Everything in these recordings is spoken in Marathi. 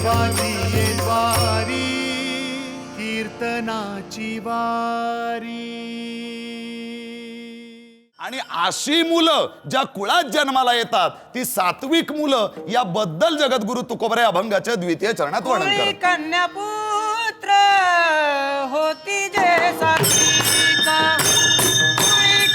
देवाची ये द्वारी कीर्तनाची वारी. आणि अशी मुलं ज्या कुळात जन्माला येतात ती सात्विक मुलं याबद्दल जगद्गुरु तुकोबरे अभंगाच्या द्वितीय चरणात वर्णन करतात. कन्यापुत्र होती जे सात्विका. कोळी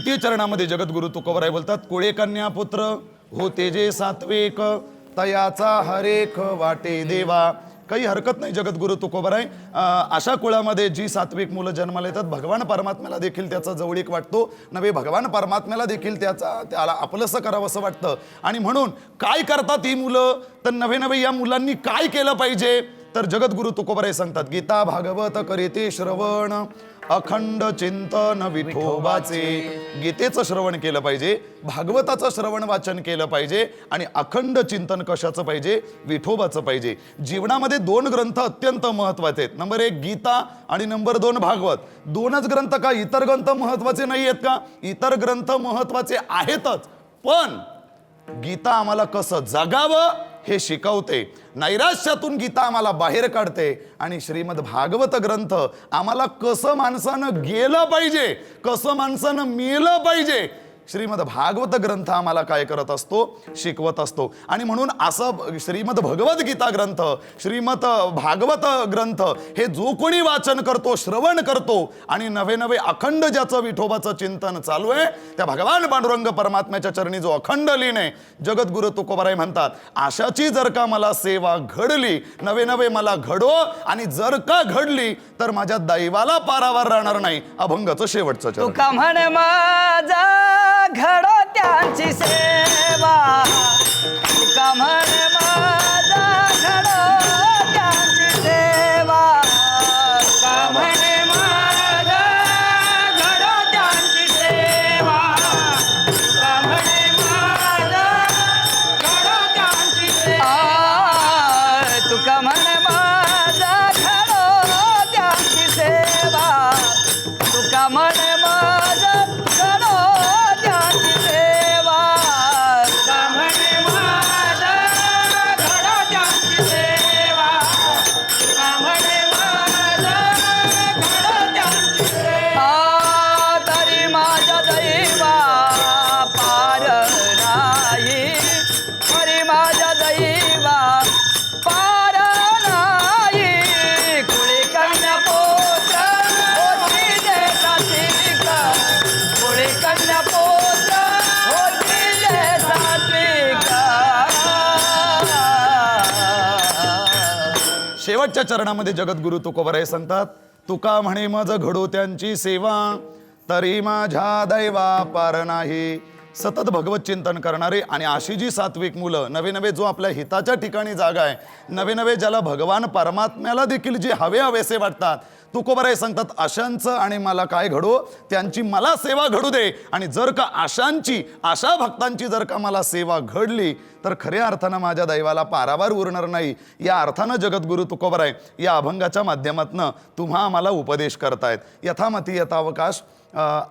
द्वितीय चरणामध्ये जगद्गुरु तुकोबराय बोलतात कुळे कन्या पुत्र होते जे सात्विक तयाचा हरेख वाटे देवा. काही हरकत नाही जगद्गुरु तुकोबराय अशा कुळामध्ये जी सात्विक मुलं जन्माला येतात भगवान परमात्म्याला देखील त्याचा जवळीक वाटतो. नव्हे भगवान परमात्म्याला देखील त्याचा त्याला आपलंसं करावंसं वाटतं. आणि म्हणून काय करतात ही मुलं? तर नवे नवे या मुलांनी काय केलं पाहिजे? तर जगद्गुरु तुकोबराय सांगतात गीता भागवत करीते श्रवण अखंड चिंतन विठोबाचे. गीतेचं श्रवण केलं पाहिजे भागवताचं श्रवण वाचन केलं पाहिजे आणि अखंड चिंतन कशाचं पाहिजे? विठोबाचं पाहिजे. जीवनामध्ये दोन ग्रंथ अत्यंत महत्त्वाचे आहेत. नंबर एक गीता आणि नंबर दोन भागवत. दोनच ग्रंथ का इतर ग्रंथ महत्त्वाचे नाही आहेत का? इतर ग्रंथ महत्त्वाचे आहेतच. पण गीता आम्हाला कसं जगावं हे शिकवते. नैराश्यातून गीता आम्हाला बाहेर काढते आणि श्रीमद भागवत ग्रंथ आम्हाला कसं माणसानं गेलं पाहिजे कसं माणसानं मेलं पाहिजे श्रीमद भागवत ग्रंथ आम्हाला काय करत असतो? शिकवत असतो. आणि म्हणून असं श्रीमद भगवद्गीता ग्रंथ श्रीमद भागवत ग्रंथ हे जो कोणी वाचन करतो श्रवण करतो आणि नवे नवे अखंड ज्याचं विठोबाचं चिंतन चालू आहे त्या भगवान पांडुरंग परमात्म्याच्या चरणी जो अखंड लीन आहे जगद्गुरु तुकोबाराय म्हणतात अशाची जर का मला सेवा घडली नवे नवे मला घडो आणि जर का घडली तर माझ्या दैवाला पारावर राहणार नाही. अभंगाचं शेवटचं तुका म्हण माझा घडो त्यांची सेवा. शेवटच्या चरणामध्ये जगद्गुरु तुकोबराय सांगतात तुका म्हणे मज घडो त्यांची सेवा तरी माझ्या दैवा पार नाही. सतत भगवत चिंतन करणारे आणि अशी जी सात्विक मुलं नवे नवे जो आपल्या हिताच्या ठिकाणी जागा आहे नवे नवे ज्याला भगवान परमात्म्याला देखील जे हवे हवेसे वाटतात तुकोबराय सांगतात आशांचं आणि मला काय घडो त्यांची मला सेवा घडू दे. आणि जर का आशांची आशा भक्तांची जर का मला सेवा घडली तर खऱ्या अर्थानं माझ्या दैवाला पारावार उरणार नाही. या अर्थानं जगद्गुरु तुकोबराय या अभंगाच्या माध्यमातनं तुम्हा आम्हाला उपदेश करतायत. यथामती यथावकाश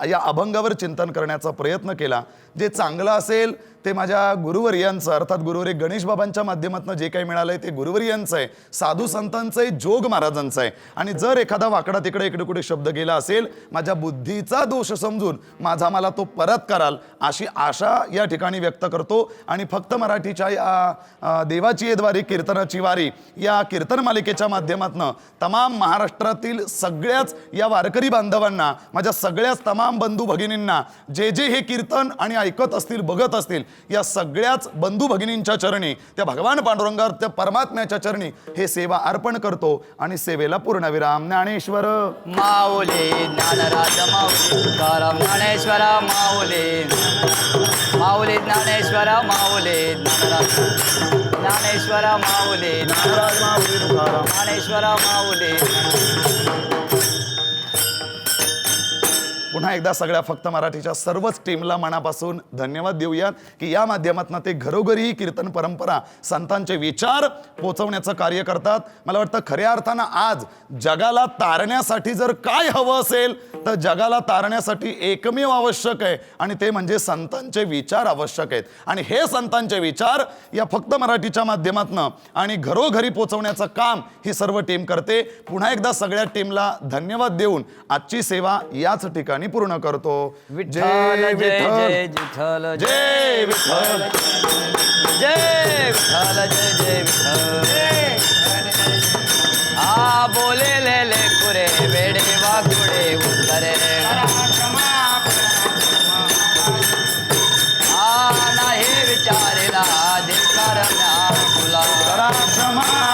या अभंगावर चिंतन करण्याचा प्रयत्न केला. जे चांगलं असेल ते माझ्या गुरुवर्यांचं अर्थात गुरुवरी गणेश बाबांच्या माध्यमातून जे काही मिळालंय ते गुरुवर्यांचं आहे. साधू संतांचं आहे जोग महाराजांचं आहे. आणि जर एखादा वाकडा तिकडे इकडे कुठे शब्द गेला असेल माझ्या बुद्धीचा दोष समजून माझा मला तो परत कराल अशी आशा या ठिकाणी व्यक्त करतो. आणि फक्त मराठीच्या या देवाची येद्वारी कीर्तनाची वारी या कीर्तन मालिकेच्या माध्यमातनं तमाम महाराष्ट्रातील सगळ्याच या वारकरी बांधवांना माझ्या सगळ्याच तमाम बंधू भगिनींना जे जे हे कीर्तन आणि ऐकत असतील बघत असतील या सगळ्याच बंधू भगिनींच्या चरणी त्या भगवान पांडुरंगावर त्या परमात्म्याच्या चरणी हे सेवा अर्पण करतो आणि सेवेला पूर्णविराम. ज्ञानेश्वर. माऊली ज्ञानराज माऊली तुकाराम ज्ञानेश्वर माऊली. माऊली ज्ञानेश्वर माऊली ज्ञानराज. ज्ञानेश्वर माऊली महाराज माऊली तुकाराम. ज्ञानेश्वर माऊली पुन्हा एकदा सगळ्या फक्त मराठीच्या सर्वच टीमला मनापासून धन्यवाद देऊयात की या माध्यमातून ते घरोघरी ही कीर्तन परंपरा संतांचे विचार पोचवण्याचं कार्य करतात. मला वाटतं खऱ्या अर्थानं आज जगाला तारण्यासाठी जर काय हवं असेल तर जगाला तारण्यासाठी एकमेव आवश्यक आहे. आणि ते म्हणजे संतांचे विचार आवश्यक आहेत. आणि हे संतांचे विचार या फक्त मराठीच्या माध्यमातून आणि घरोघरी पोचवण्याचं काम ही सर्व टीम करते. पुन्हा एकदा सगळ्या टीमला धन्यवाद देऊन आजची सेवा याच ठिकाणी पूर्ण करतो. जय विठ्ठल. जय विठ्ठल. जय विठ्ठल जय जय विठ्ठल. आ बोले ले ले कुरे वेडे वाकुडे उत्तरे आ नाही विचारेला धिक्कार तुला करा क्षमा